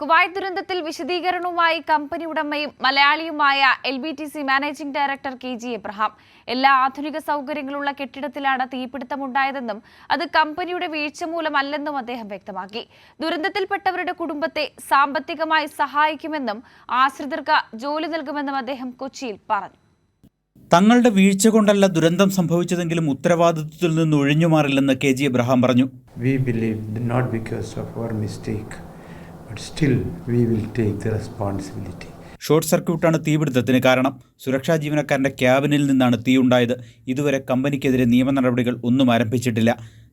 Kuwait ദുരന്തത്തിൽ വിശദീകരണവുമായി company ഉടമയും മലയാളിയുമായ L B T C managing director K G Abraham എല്ലാ ആധുനിക സൗകര്യങ്ങളുള്ള കെട്ടിടത്തിലാണ് തീപിടുത്തമുണ്ടായതെന്നും അത് കമ്പനിയുടെ വീഴ്ച മൂലമല്ലെന്നും അദ്ദേഹം വ്യക്തമാക്കി. ദുരന്തത്തിൽപ്പെട്ടവരുടെ കുടുംബത്തെ സാമ്പത്തികമായി സഹായിക്കുമെന്നും ആശ്രിതർക്ക് ജോലി നൽകുമെന്നും അദ്ദേഹം കൊച്ചിയിൽ പറഞ്ഞു. തങ്ങളുടെ വീഴ്ച കൊണ്ടല്ല ദുരന്തം സംഭവിച്ചതെങ്കിലും ഉത്തരവാദിത്വത്തിൽ നിന്ന് ഒഴിഞ്ഞുമാറില്ലെന്ന് കെ ജി എബ്രഹാം പറഞ്ഞു. We believe not because of our mistake, but still we will take the responsibility. Short സർക്യൂട്ടാണ് തീപിടുത്തത്തിന് കാരണം. സുരക്ഷാ ജീവനക്കാരന്റെ ക്യാബിനിൽ നിന്നാണ് തീയുണ്ടായത് ഇതുവരെ കമ്പനിക്കെതിരെ നിയമ നടപടികൾ ഒന്നും ആരംഭിച്ചിട്ടില്ല.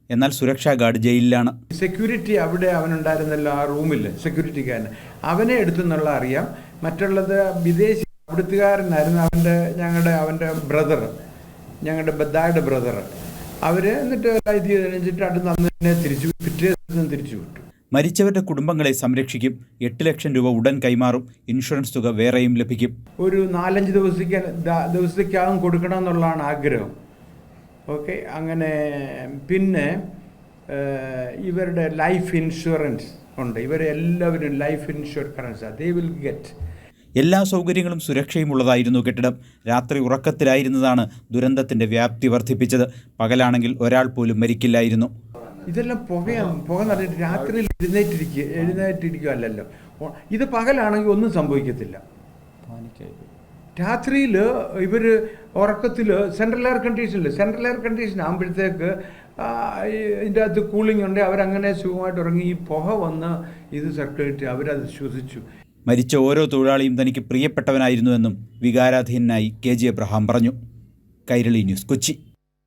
എന്നാൽ സുരക്ഷാ ഗാർഡ് ജയിലിലാണ്. സെക്യൂരിറ്റി അവിടെ അവനുണ്ടായിരുന്നല്ലോ ആ റൂമിൽ സെക്യൂരിറ്റിക്കാരൻ അവനെ എടുത്തെന്നുള്ള അറിയാം. മറ്റുള്ളത് വിദേശ അവിടുത്തുകാരനായിരുന്നു അവന്റെ ഞങ്ങളുടെ അവന്റെ ബ്രദർ ഞങ്ങളുടെ ബദ്ദായുടെ ബ്രദർ അവർ എന്നിട്ട് ഇത് കഴിഞ്ഞിട്ട് അടുത്ത് അന്ന് തന്നെ തിരിച്ചു പിറ്റേ ദിവസം തിരിച്ചു വിട്ടു. മരിച്ചവരുടെ കുടുംബങ്ങളെ സംരക്ഷിക്കും. എട്ട് ലക്ഷം രൂപ ഉടൻ കൈമാറും. ഇൻഷുറൻസ് തുക വേറെയും ലഭിക്കും. ഒരു നാലഞ്ച് ദിവസത്തേക്ക് ദിവസത്തേക്കാകും കൊടുക്കണം എന്നുള്ളതാണ് ആഗ്രഹം. ഓക്കെ അങ്ങനെ പിന്നെ ഇവരുടെ ലൈഫ് ഇൻഷുറൻസ് ഉണ്ട്. ഇവരെല്ലാവരും life insurance they will get എല്ലാ സൗകര്യങ്ങളും സുരക്ഷയും ഉള്ളതായിരുന്നു കെട്ടിടം. രാത്രി ഉറക്കത്തിലായിരുന്നതാണ് ദുരന്തത്തിന്റെ വ്യാപ്തി വർദ്ധിപ്പിച്ചത്. പകലാണെങ്കിൽ ഒരാൾ പോലും മരിക്കില്ലായിരുന്നു. ഇതെല്ലാം പുകയാണ് പുക നിറഞ്ഞിട്ട് രാത്രിയിൽ എഴുന്നേറ്റിരിക്കുക എഴുന്നേറ്റിരിക്കുക അല്ലല്ലോ. ഇത് പകലാണെങ്കിൽ ഒന്നും സംഭവിക്കത്തില്ല. രാത്രിയിൽ ഇവർ ഉറക്കത്തിൽ സെൻട്രൽ എയർ കണ്ടീഷനിൽ സെൻട്രൽ എയർ കണ്ടീഷൻ ആകുമ്പോഴത്തേക്ക് ഇതിന്റെ അകത്ത് കൂളിംഗ് ഉണ്ട്. അവരങ്ങനെ സുഖമായിട്ട് ഉറങ്ങി. ഈ പുക വന്ന് ഇത് സർക്കുലേറ്റ് അവരത് ശ്വസിച്ചു. മരിച്ച ഓരോ തൊഴിലാളിയും തനിക്ക് പ്രിയപ്പെട്ടവനായിരുന്നുവെന്നും വികാരാധീനായി കെ ജി എബ്രഹാം പറഞ്ഞു. കൈരളി ന്യൂസ് കൊച്ചി.